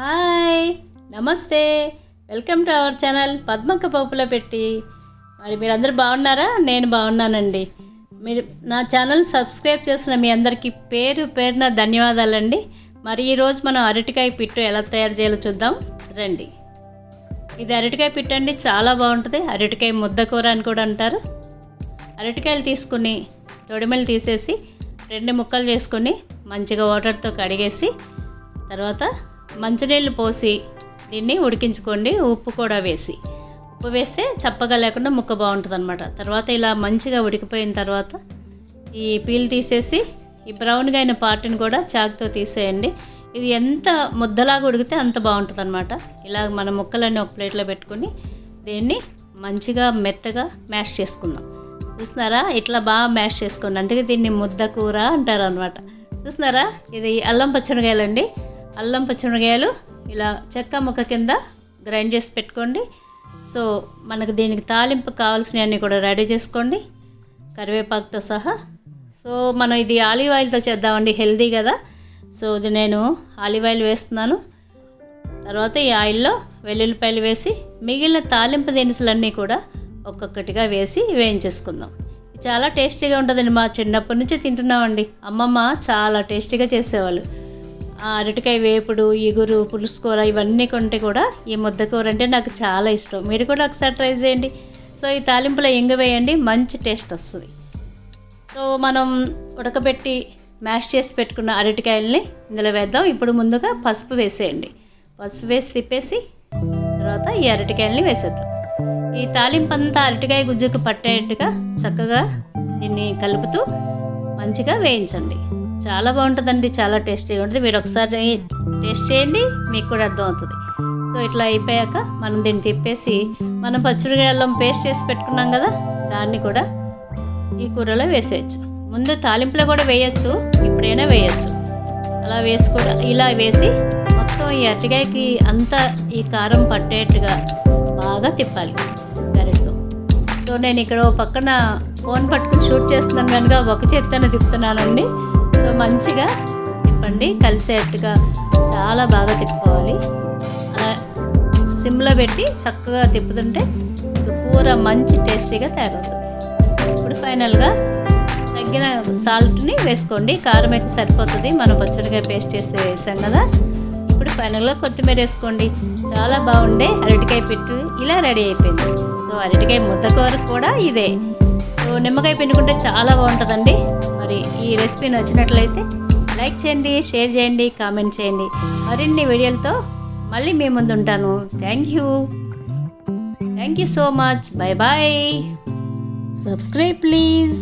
Hi నమస్తే. Welcome to our channel పద్మక్క పప్పులో పెట్టి. మరి మీరందరూ బాగున్నారా? నేను బాగున్నానండి. మీరు నా ఛానల్ సబ్స్క్రైబ్ చేసిన మీ అందరికీ పేరు పేరున ధన్యవాదాలండి. మరి ఈరోజు మనం అరటికాయ పిట్టు ఎలా తయారు చేయాలో చూద్దాం. రండి. ఇది అరటికాయ పిట్టు అండి చాలా బాగుంటుంది. అరటికాయ ముద్ద కూర అని కూడా అంటారు. అరటికాయలు తీసుకుని తొడిమలు తీసేసి రెండు ముక్కలు చేసుకొని మంచిగా వాటర్తో కడిగేసి తర్వాత మంచినీళ్ళు పోసి దీన్ని ఉడికించుకోండి. ఉప్పు కూడా వేసి. ఉప్పు వేస్తే చప్పగా లేకుండా ముక్క బాగుంటుంది అనమాట తర్వాత ఇలా మంచిగా ఉడికిపోయిన తర్వాత ఈ పీల్ తీసేసి ఈ బ్రౌన్గా అయిన పార్ట్ని కూడా చాకుతో తీసేయండి. ఇది ఎంత ముద్దలాగా ఉడికితే అంత బాగుంటుంది అనమాట ఇలా మన ముక్కలన్నీ ఒక ప్లేట్లో పెట్టుకొని దీన్ని మంచిగా మెత్తగా మ్యాష్ చేసుకుందాం. చూస్తున్నారా ఇట్లా బాగా మ్యాష్ చేసుకోండి. అందుకే దీన్ని ముద్ద కూర అంటారు అనమాట చూస్తున్నారా ఇది అల్లం పచ్చడికాయలండి. అల్లం పచ్చిమిరకాయలు ఇలా చెక్క ముక్క కింద గ్రైండ్ చేసి పెట్టుకోండి. సో మనకు దీనికి తాలింపు కావాల్సినవన్నీ కూడా రెడీ చేసుకోండి. కరివేపాకుతో సహా. సో మనం ఇది ఆలివ్ ఆయిల్తో చేద్దామండి హెల్దీ కదా. సో ఇది నేను ఆలివ్ ఆయిల్ వేస్తున్నాను. తర్వాత ఈ ఆయిల్లో వెల్లుల్లిపాయలు వేసి మిగిలిన తాలింపు దినుసులన్నీ కూడా ఒక్కొక్కటిగా వేసి వేయించేసుకుందాం. ఇది చాలా టేస్టీగా ఉంటుందండి మా చిన్నప్పటి నుంచి తింటున్నామండి. అమ్మమ్మ చాలా టేస్టీగా చేసేవాళ్ళు. అరటికాయ వేపుడు ఇగురు పులుసు కూర ఇవన్నీ కొంటే కూడా ఈ ముద్ద కూర అంటే నాకు చాలా ఇష్టం. మీరు కూడా ఒకసారి ట్రై చేయండి. సో ఈ తాలింపులో ఎంగు వేయండి మంచి టేస్ట్ వస్తుంది. సో మనం ఉడకబెట్టి మ్యాష్ చేసి పెట్టుకున్న అరటికాయల్ని ఇందులో వేద్దాం. ఇప్పుడు ముందుగా పసుపు వేసేయండి. పసుపు వేసి తిప్పేసి తర్వాత ఈ అరటికాయల్ని వేసేద్దాం. ఈ తాలింపు అంతా అరటికాయ గుజ్జుకు పట్టేట్టుగా చక్కగా దీన్ని కలుపుతూ మంచిగా వేయించండి. చాలా బాగుంటుందండి చాలా టేస్టీగా ఉంటుంది. మీరు ఒకసారి టేస్ట్ చేయండి మీకు కూడా అర్థమవుతుంది. సో ఇట్లా అయిపోయాక మనం దీన్ని తిప్పేసి మనం పచ్చడి అల్లం పేస్ట్ చేసి పెట్టుకున్నాం కదా దాన్ని కూడా ఈ కూరలో వేసేయచ్చు. ముందు తాలింపులో కూడా వేయచ్చు ఇప్పుడైనా వేయచ్చు. అలా వేసి కూడా ఇలా వేసి మొత్తం ఈ అరటికాయకి అంతా ఈ కారం పట్టేట్టుగా బాగా తిప్పాలి గరిటతో సో నేను ఇక్కడ పక్కన ఫోన్ పట్టుకుని షూట్ చేస్తున్నాను కనుక ఒక చేత్తోనే తిప్పుతున్నానండి. మంచిగా తిప్పండి కలిసేట్టుగా చాలా బాగా తిప్పుకోవాలి. అలా సిమ్లో పెట్టి చక్కగా తిప్పుతుంటే కూర మంచి టేస్టీగా తయారవుతుంది. ఇప్పుడు ఫైనల్గా తగ్గిన సాల్ట్ని వేసుకోండి. కారం అయితే సరిపోతుంది. మనం పచ్చడిగా పేస్ట్ చేసి వేసాం కదా. ఇప్పుడు ఫైనల్గా కొత్తిమీర వేసుకోండి. చాలా బాగుండే అరటికాయ పిట్టు ఇలా రెడీ అయిపోయింది. సో అరటికాయ ముద్దకూర కూడా ఇదే. సో నిమ్మకాయ పిండుకుంటే చాలా బాగుంటుందండి. మరి ఈ రెసిపీ నచ్చినట్లయితే లైక్ చేయండి షేర్ చేయండి కామెంట్ చేయండి. మరిన్ని వీడియోలతో మళ్ళీ మీ ముందు ఉంటాను. Thank you. Thank you so much. Bye bye. Subscribe please